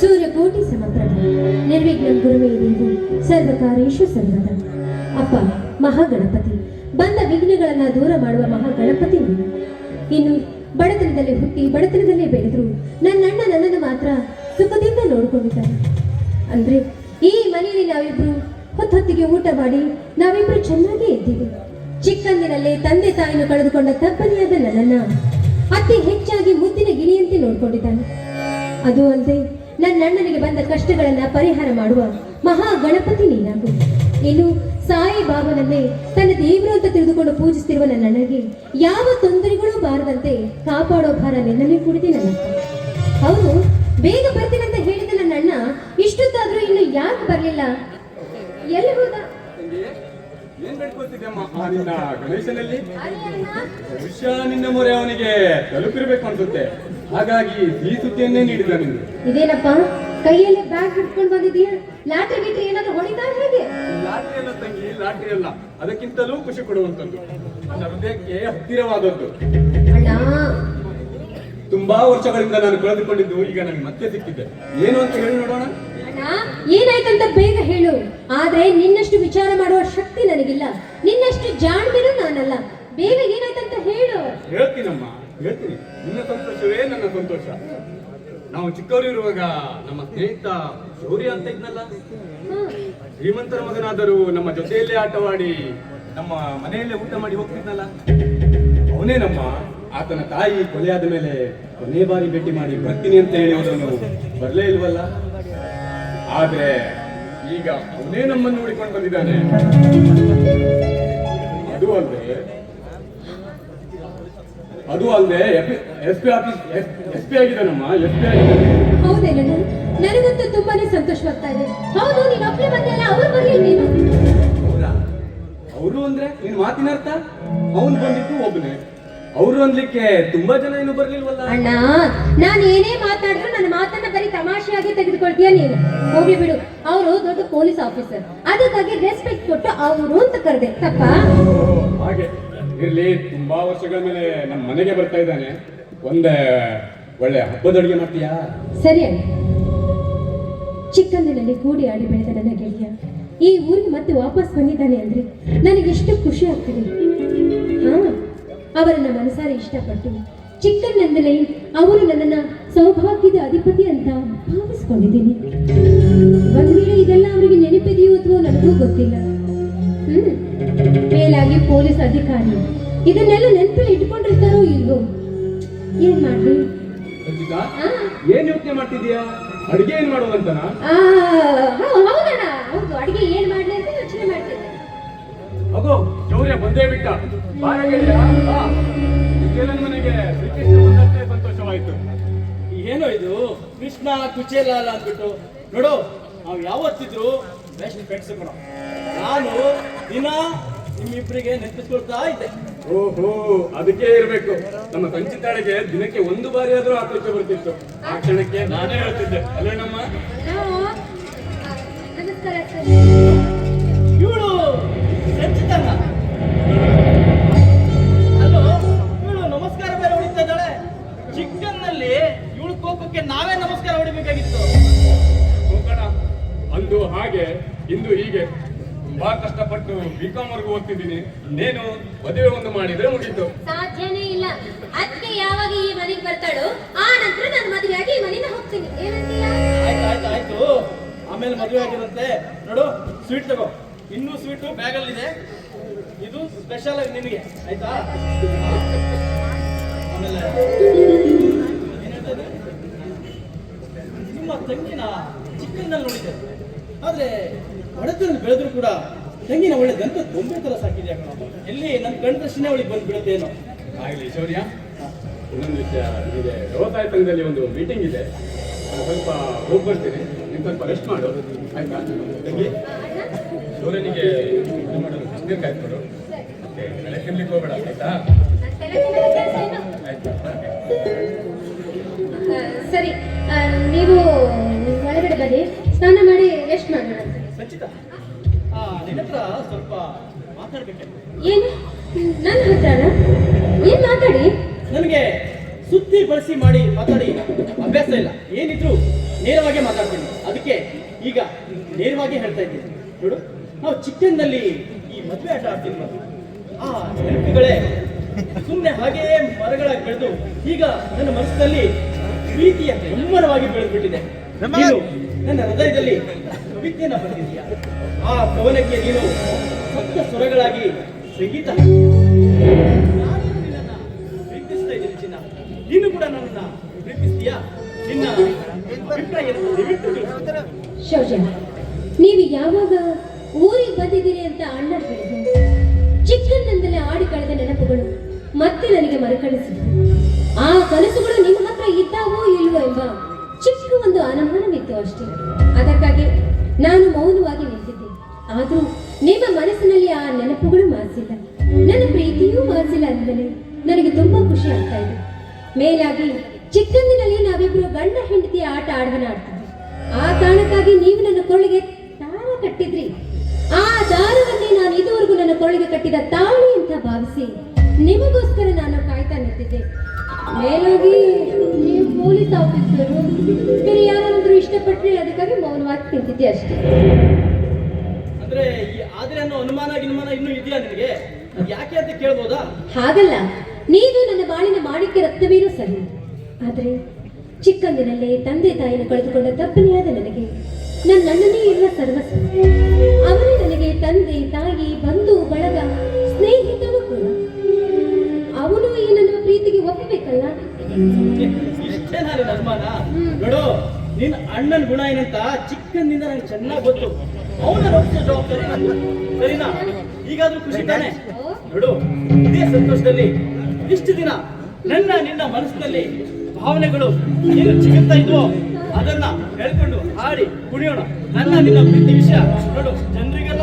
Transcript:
ಸೂರ್ಯಕೋಟಿ ಸಮಪ್ರಭ, ನಿರ್ವಿಘ್ನ ಗುರುವೇ ಸರ್ವಕಾರೇಶು ಸರ್ವದ. ಅಪ್ಪ, ಮಹಾಗಣಪತಿ, ಬಂದ ವಿಘ್ನಗಳನ್ನು ದೂರ ಮಾಡುವ ಮಹಾಗಣಪತಿ ನೀನು. ಇನ್ನು ಬಡತನದಲ್ಲಿ ಹುಟ್ಟಿ ಬಡತನದಲ್ಲೇ ಬೆಳೆದ್ರು, ನನ್ನಣ್ಣ ನನ್ನನ್ನು ಮಾತ್ರ ಸುಖದಿಂದ ನೋಡ್ಕೊಂಡಿದ್ದಾನೆ ಅಂದ್ರೆ, ಈ ಮನೆಯಲ್ಲಿ ನಾವಿಬ್ರು ಹೊತ್ತೊತ್ತಿಗೆ ಊಟ ಮಾಡಿ ನಾವಿಬ್ರು ಚೆನ್ನಾಗೇ ಇದ್ದೀವಿ. ಚಿಕ್ಕಂದಿನಲ್ಲೇ ತಂದೆ ತಾಯಿಯನ್ನು ಕಳೆದುಕೊಂಡ ತಪ್ಪನೆಯಾದ ನನ್ನನ್ನ ಅತಿ ಹೆಚ್ಚಾಗಿ ಮುದ್ದಿನ ಗಿಣಿಯಂತೆ ನೋಡ್ಕೊಂಡಿದ್ದಾನೆ. ಅದು ಅಲ್ಲದೆ ನನ್ನ ಅಣ್ಣನಿಗೆ ಬಂದ ಕಷ್ಟಗಳನ್ನ ಪರಿಹಾರ ಮಾಡುವ ಮಹಾ ಗಣಪತಿ ನೀನಾಗು. ಇನ್ನು ಸಾಯಿ ಬಾಬನನ್ನೇ ತನ್ನ ದೇವರು ಅಂತ ತಿಳಿದುಕೊಂಡು ಪೂಜಿಸ್ತಿರುವ ನನ್ನ ನನಗೆ ಯಾವ ತೊಂದರೆಗಳೂ ಬಾರದಂತೆ ಕಾಪಾಡೋ ಭಾರ ನಿನ್ನಲ್ಲಿ ಕೂಡಿದೆ ನನ್ನ ಹೌದು, ಬೇಗ ಬರ್ತೀನಂತ ಹೇಳಿದ ನನ್ನ ಅಣ್ಣ ಇಷ್ಟೊತ್ತಾದ್ರೂ ಇನ್ನು ಯಾಕೆ ಬರಲಿಲ್ಲ? ಎಲ್ಲಿ ಹೋದ? ಗಣೇಶನಲ್ಲಿ? ನಿನ್ನ ಮೊರೆ ಅವನಿಗೆ ತಲುಪಿರ್ಬೇಕು ಅನ್ಸುತ್ತೆ. ಹಾಗಾಗಿ ಈ ಸುದ್ದಿಯನ್ನೇ ನೀಡಿದ ನಿಮಗೆ. ಇದೇನಪ್ಪ? ಕೈಯಲ್ಲಿ ಬ್ಯಾಗ್ ಹಿಡ್ಕೊಂಡು ಬಂದಿದೀಯ ಲಾಟ್ರಿ ಬಿಟ್ರಿ ಏನಾದ್ರೂ ಹೊಡಿತಾ ಹೇಗೆ? ಲಾಟ್ರಿ ಅಲ್ಲ ತಂಗಿ ಲಾಟ್ರಿ ಅಲ್ಲ. ಅದಕ್ಕಿಂತಲೂ ಖುಷಿ ಕೊಡುವಂತದ್ದು ನನ್ನ ಹೃದಯಕ್ಕೆ ಹತ್ತಿರವಾದದ್ದು. ಅಣ್ಣ ತುಂಬಾ ವರ್ಷಗಳಿಂದ ನಾನು ಕಳೆದುಕೊಂಡಿದ್ದು ಈಗ ನನಗೆ ಮತ್ತೆ ಸಿಕ್ಕಿದೆ. ಏನು ಅಂತ ಹೇಳಿ ನೋಡೋಣ. ಅಣ್ಣ ಏನಾಯ್ತಂತ ಬೇಗ ಹೇಳು. ಆದ್ರೆ ನಿನ್ನಷ್ಟು ವಿಚಾರ ಮಾಡುವ ಶಕ್ತಿ ನನಗಿಲ್ಲ. ನಿನ್ನಷ್ಟು ಜಾಣ್ಮೆನೂ ನಾನಲ್ಲ. ಬೇಗ ಏನಾಯ್ತಂತ ಹೇಳು. ಹೇಳ್ತೀನಮ್ಮ. ಹೇಳ್ತೀನಿ. ನಿನ್ನ ಸಂತೋಷವೇ ನನ್ನ ಸಂತೋಷ. ನಾವು ಚಿಕ್ಕವರು ಇರುವಾಗ ನಮ್ಮ ಸ್ನೇಹಿತ ಶೌರ್ಯ ಅಂತ ಇದ್ನಲ್ಲ? ಶ್ರೀಮಂತರ ಮಗನಾದರೂ ನಮ್ಮ ಜೊತೆಯಲ್ಲೇ ಆಟವಾಡಿ ನಮ್ಮ ಮನೆಯಲ್ಲೇ ಊಟ ಮಾಡಿ ಹೋಗ್ತಿದ್ನಲ್ಲ? ಅವನೇ ನಮ್ಮ ಆತನ ತಾಯಿ ಕೊಲೆಯಾದ ಮೇಲೆ ಕೊನೆ ಬಾರಿ ಭೇಟಿ ಮಾಡಿ ಬರ್ತೀನಿ ಅಂತ ಹೇಳಿ ಹೋದವನು ಬರಲೇ ಇಲ್ವಲ್ಲ? ಆದ್ರೆ ಈಗ ಅವನೇ ನಮ್ಮನ್ನು ನೋಡಿಕೊಂಡು ಬಂದಿದ್ದಾನೆ. ಅದು ಅಲ್ಲದೆ ಅದು ಅಲ್ಲದೆ S P office S P ಆಗಿದ್ದಾನಮ್ಮ S P ಆಗಿದ್ದಾನೆ ಹೌದೇನಣ್ಣ ನನಗಂತೂ ತುಂಬಾನೇ ಸಂತೋಷವಾಗ್ತಾ ಇದೆ. ಹೌದು ನೀನು ಒಬ್ಳೆ ಬಂದೆಲ್ಲ ಅವ್ರ ಬಗ್ಗೆ ನೀನು. ಅವರು ಅಂದ್ರೆ ನಿನ್ ಮಾತಿನ ಅರ್ಥ? ಅವನು ಬಂದಿದ್ದು ಒಬ್ಬನೇ ಅವ್ರು ಅನ್ಲಿಕ್ಕೆ ತುಂಬಾ ಜನ ಏನು ಬರ್ಲಿಲ್ವಲ್ಲ? ಅಣ್ಣ ನಾನು ಏನೇ ಮಾತಾಡಿದ್ರು ನನ್ನ ಮಾತನ್ನ ಬರೀ ತಮಾಷೆಯಾಗಿ ತೆಗೆದುಕೊಳ್ತೀಯ ನೀನು. ಹೋಗಿ ಬಿಡು. ಅವರು ದೊಡ್ಡ ಪೊಲೀಸ್ ಆಫೀಸರ್. ಅದಕ್ಕಾಗಿ ರೆಸ್ಪೆಕ್ಟ್ ಕೊಟ್ಟು ಅವರು ಅಂತ ಕರೆದೆ. ತಪ್ಪಾ? ಹಾಗೆ. ಇರ್ಲಿ, ತುಂಬಾ ವರ್ಷಗಳ ಮೇಲೆ ನಮ್ಮ ಮನೆಗೆ ಬರ್ತಾ ಇದ್ದಾನೆ. ಒಂದೇ ಒಳ್ಳೆ ಹಬ್ಬದ ಅಡುಗೆ ಮಾಡ್ತೀಯಾ? ಸರಿ ಚಿಕ್ಕಂದಿನಲ್ಲಿ ಕೂಡಿ ಆಡಿ ಬೆಳೆದ ನನ್ನ ಗೆಳೆಯ. ಈ ಊರಿಗೆ ಮತ್ತೆ ವಾಪಸ್ ಬಂದಿದ್ದಾನೆ ಅಂದ್ರೆ ನನಗೆ ಎಷ್ಟು ಖುಷಿ ಆಗ್ತಿದೆ. ಹಾ, ಅವರನ್ನ ಮನಸಾರೆ ಇಷ್ಟಪಟ್ಟು ಚಿಕ್ಕಂದಿನಿಂದಲೇ ಅವರು ನನ್ನನ್ನ ಸೌಭಾಗ್ಯದ ಅಧಿಪತಿ ಅಂತ ಭಾವಿಸ್ಕೊಂಡಿದ್ದೀನಿ. ಒಂದ್ ವೇಳೆ ಇದೆಲ್ಲ ಅವರಿಗೆ ನೆನಪಿದೆಯೋ ಅಥವಾ ನನಗೂ ಗೊತ್ತಿಲ್ಲ. ಹ್ಮ್. ಮೇಲಾಗಿ ಪೊಲೀಸ್ ಅಧಿಕಾರಿ ಇದನ್ನೆಲ್ಲ ನೆನಪಲ್ಲಿ ಇಟ್ಕೊಂಡಿರ್ತಾರೋ ಇಲ್ವೋ? ಏನ್ ಮಾಡ್ಲಿ? ಏನ್ ಯೋಚನೆ ಮಾಡ್ತಿದ್ಯಾ ಅಡುಗೆ ಏನ್ ಮಾಡುವಂತನ ಹೌದಣ್ಣ. ಹೌದು ಅಡಿಗೆ ಏನ್ ಮಾಡ್ಲಿ ಅಂತ ಯೋಚನೆ ಮಾಡ್ತಿದ್ದೆ. ಅಗೋ ಶೌರ್ಯ ಬಂದೇ ಬಿಟ್ಟ. ನಿನ್ಗೆ ಮನೆಗೆ ಶ್ರೀಕೃಷ್ಣ ಬಂದಷ್ಟೇ ಸಂತೋಷವಾಯ್ತು. ಏನೋ ಇದು? ಕೃಷ್ಣ ಕುಚೇಲಾಲ ಅಂದ್ಬಿಟ್ಟು. ನೋಡು ನಾವು ಯಾವತ್ತಿದ್ರು ಬೆಸ್ಟ್ ಫ್ರೆಂಡ್ಸ್ ಕಣ ನಾನು ದಿನ ನಿಮ್ಮಿಬ್ಬರಿಗೆ ನೆನಪಿಸ್ಕೊಳ್ತಾ ಇದ್ದೆ. ಓಹೋ ಅದಕ್ಕೆ ಇರಬೇಕು. ನಮ್ಮ ಸಂಚಿತಾಳಿಗೆ ದಿನಕ್ಕೆ ಒಂದು ಬಾರಿ ಆದ್ರೂ ಆತಂಕ ಬರ್ತಿತ್ತು. ಆ ಕ್ಷಣಕ್ಕೆ ನಾನೇ ಹೇಳ್ತಿದ್ದೆ. ಅಲ್ಲೇನಮ್ಮ ನಮಸ್ಕಾರ ಇವಳು ಸಂಚಿತನ ಅಲ್ಲೋ ಇವಳು ನಮಸ್ಕಾರ ಬೇರೆ ಹೊಡಿತಾ ಇದ್ದಾಳೆ ಚಿಕ್ಕನ್ನಲ್ಲಿ ಇವಳು ಕೋಪಕ್ಕೆ ನಾವೇ ನಮಸ್ಕಾರ ಹೊಡಿಬೇಕಾಗಿತ್ತು. ಅಂದು ಹಾಗೆ ಇಂದು ಹೀಗೆ. ತುಂಬಾ ಕಷ್ಟಪಟ್ಟು ಬಿಕಾಮ್ ವರ್ಗ ಓದ್ತಿದ್ದೀನಿ. ಇನ್ನೇನು ಮದುವೆ ಒಂದು ಮಾಡಿದ್ರೆ ಮುಗಿತು. ಸಾಧ್ಯನೇ ಇಲ್ಲ. ಅದಕ್ಕೆ ಯಾವಾಗ ಈ ಮನೆಗೆ ಬರ್ತಾಳೋ ಆ ನಂತರ ನಾನು ಮದುವೆಯಾಗಿ ಈ ಮನೆಯಿಂದ ಹೋಗ್ತೀನಿ. ಏನಂತೀಯ? ಆಯ್ತು ಆಯ್ತು ಆಯ್ತು. ಆಮೇಲೆ ಮದುವೆ ಆಗಿರುತ್ತೆ. ನೋಡು ಸ್ವೀಟ್ ತಗೋ. ಇನ್ನೂ ಸ್ವೀಟು ಬ್ಯಾಗಲ್ಲಿದೆ. ಇದು ಸ್ಪೆಷಲ್ ಆಗಿ ನಿನಗೆ. ಆಯ್ತಾ? ಆಮೇಲೆ? ನಿಮ್ಮ ತಂಗಿನ ಚಿಕ್ಕನ್ನಲ್ಲಿ ನೋಡಿದ್ದೆ. ಆದ್ರೆ ಬಡತನ ಬೆಳೆದ್ರು ಕೂಡ ತಂಗಿನ ಒಳ್ಳೆ ದಂತ ಬೊಂಬೆ ತರ ಸಾಕಿದ್ಯಾ ಕಣ? ಎಲ್ಲಿ ನನ್ನ ಕಣ್ ದರ್ಶನ ಅವಳಿಗೆ ಬಂದು ಬಿಡುತ್ತೇನೋ ಆಗಲಿ ಶೌರ್ಯ. ಇನ್ನೊಂದು ವಿಷಯ ಇದೆ ವ್ಯವಸಾಯ ಸಂಘದಲ್ಲಿ ಒಂದು ಮೀಟಿಂಗ್ ಇದೆ. ನಾನು ಸ್ವಲ್ಪ ಹೋಗಿ ಬರ್ತೀನಿ. ನೀವು ಸ್ವಲ್ಪ ರೆಸ್ಟ್ ಮಾಡು. ಆಯ್ತಾ? ತಂಗಿ? ಶೌರ್ಯನಿಗೆ ಇದು ಮಾಡೋದು ಬಿಸಿನೀರು ಕೊಡು ಮತ್ತೆ ಬೆಳೆ ತಿನ್ಲಿಕ್ಕೆ ಹೋಗ್ಬೇಡ ಆಯ್ತಾ? ಆಯ್ತಾ ಸರಿ. ನೀವು ಒಳಗಡೆ ಬನ್ನಿ. ಸ್ನಾನ ನಿನ್ನ ಸ್ವಲ್ಪ ಮಾತಾಡ್ಬೇಕೆ ಏನು? ನನ್ನ ಹತ್ರನ? ಏನ್ ಮಾತಾಡಿ? ನನಗೆ ಸುದ್ದಿ ಬಳಸಿ ಮಾಡಿ ಮಾತಾಡಿ ಅಭ್ಯಾಸ ಇಲ್ಲ. ಏನಿದ್ರು ನೇರವಾಗಿ ಮಾತಾಡ್ತೀನಿ. ಅದಕ್ಕೆ ಈಗ ನೇರವಾಗಿ ಹೇಳ್ತಾ ಇದ್ದೀನಿ. ನೋಡು ನಾವು ಚಿಕ್ಕಂದಲ್ಲಿ ಈ ಮದುವೆ ಆಟ ಆಡ್ತಿದ್ವಿ ಆ ನೆನಪುಗಳೇ ಸುಮ್ಮನೆ ಹಾಗೆಯೇ ಮರಗಳಾಗಿ ಬೆಳೆದು ಈಗ ನನ್ನ ಮನಸ್ಸಿನಲ್ಲಿ ಪ್ರೀತಿಯ ಹೆಮ್ಮರವಾಗಿ ಬೆಳೆದ್ಬಿಟ್ಟಿದೆ. ನೀನು ನನ್ನ ಹೃದಯದಲ್ಲಿ ಕವಿತೆಯನ್ನ ಬರೆದಿದ್ದೀಯ ಆ ಕವನಕ್ಕೆ ನೀನು ಸತ್ಯ ಸ್ವರಗಳಾಗಿ ಸಂಗೀತ ನಾನು ಕೂಡ ನನ್ನ ಪ್ರೀತಿಸ್ತೀಯಾ? ನಿನ್ನ ಅಭಿಪ್ರಾಯ ಏನು? ದಯವಿಟ್ಟು ತಿಳಿಸು. ನೀವು ಯಾವಾಗ ಊರಿಗೆ ಬಂದಿದ್ದೀರಿ ಅಂತ ಅಣ್ಣ ಹೇಳಿದ್ರು. ಚಿಕ್ಕಂದಿಂದಲೇ ಆಡಿ ಕಳೆದ ನೆನಪುಗಳು ಮತ್ತೆ ನನಗೆ ಮರುಕಳಿಸಿದ್ರು ಆ ಕನಸುಗಳು ನಿಮ್ಮ ಹತ್ರ ಇದ್ದಾವೋ ಇಲ್ವೋ ಎಂಬ ಚಿಕ್ಕ ಒಂದು ಅನುಮಾನವಿತ್ತು ಅಷ್ಟೇ. ಅದಕ್ಕಾಗಿ ನಾನು ಮೌನವಾಗಿ ನಿಂತಿದ್ದೆ ಆದರೂ ನಿಮ್ಮ ಮನಸ್ಸಿನಲ್ಲಿ ಆ ನೆನಪುಗಳು ಮಾಡಿಸಿಲ್ಲ ನನ್ನ ಪ್ರೀತಿಯೂ ಮಾಡಿಸಿಲ್ಲ ಅಂದರೆ ನನಗೆ ತುಂಬಾ ಖುಷಿ ಆಗ್ತಾ ಇದೆ. ಮೇಲಾಗಿ ಚಿಕ್ಕಂದಿನಲ್ಲಿ ನಾವಿಬ್ರು ಗಂಡ ಹೆಂಡತಿ ಆಟ ಆಡವನ ಆಡ್ತಿದ್ವಿ. ಆ ಕಾರಣಕ್ಕಾಗಿ ನೀವು ನನ್ನ ಕೊಳ್ಳಿಗೆ ತಾಳ ಕಟ್ಟಿದ್ರಿ. ಆ ದಾರವನ್ನೇ ನಾನು ಇದುವರೆಗೂ ನನ್ನ ಕೊಳ್ಳಿಗೆ ಕಟ್ಟಿದ ತಾಳಿ ಅಂತ ಭಾವಿಸಿ ನಿಮಗೋಸ್ಕರ ನಾನು ಕಾಯ್ತಾ ನಿಂತಿದ್ದೆ. ಮೇಲಾಗಿ ನೀವು ಪೊಲೀಸ್ ಆಫೀಸರು, ಬೇರೆ ಇಷ್ಟಪಟ್ರೆ ಅದಕ್ಕಾಗಿ ಮೌನವಾಗಿ ತಿಂತಿದ್ದೆ ಅಷ್ಟೇ. ಅಂದ್ರೆ ಈ ಆದ್ರೆ ಅನ್ನೋ ಅನುಮಾನ ಗಿನುಮಾನ ಇನ್ನೂ ಇದೆಯಾ ನಿಮಗೆ ಯಾಕೆ ಅಂತ ಕೇಳ್ಬೋದಾ? ಹಾಗಲ್ಲ. ನೀವು ನನ್ನ ಬಾಳಿನ ಮಾಣಿಕ್ಯ ರಕ್ತವೇನೂ ಸರಿ. ಆದರೆ ಚಿಕ್ಕಂದಿನಲ್ಲೇ ತಂದೆ ತಾಯಿನ ಕಳೆದುಕೊಂಡ ತಪ್ಪನೆಯಾದ ನನಗೆ ನನ್ನ ಅಣ್ಣನೇ ಇರುವ ಸರ್ವಸ್ವ. ಅವನೇ ನನಗೆ ತಂದೆ ತಾಯಿ ಬಂಧು ಬಳಗ ಸ್ನೇಹಿತನು ಕೂಡ. ಅವನು ಈ ನನ್ನ ಪ್ರೀತಿಗೆ ಒಪ್ಪಬೇಕಲ್ಲ? ನಿನ್ನ ಅಣ್ಣನ ಗುಣ ಏನಂತ ಚಿಕ್ಕನಿಂದ ನಂಗೆ ಚೆನ್ನಾಗಿ ಗೊತ್ತು. ಅವನ ರಕ್ತ ಜವಾಬ್ದಾರಿ. ಸರಿನಾ? ಈಗಾದ್ರೂ ಖುಷಿ ತಾನೆ? ನೋಡು ಇದೇ ಸಂತೋಷದಲ್ಲಿ ಇಷ್ಟು ದಿನ ನನ್ನ ನಿನ್ನ ಮನಸ್ಸಿನಲ್ಲಿ ಭಾವನೆಗಳು ಏನು ಚಿಗುತ್ತಾ ಇದ್ವೋ ಅದನ್ನ ಹೇಳ್ಕೊಂಡು ಹಾಡಿ ಕುಣಿಯೋಣ. ನನ್ನ ನಿನ್ನ ಪ್ರೀತಿ ವಿಷಯ. ನೋಡು ಜನರಿಗೆ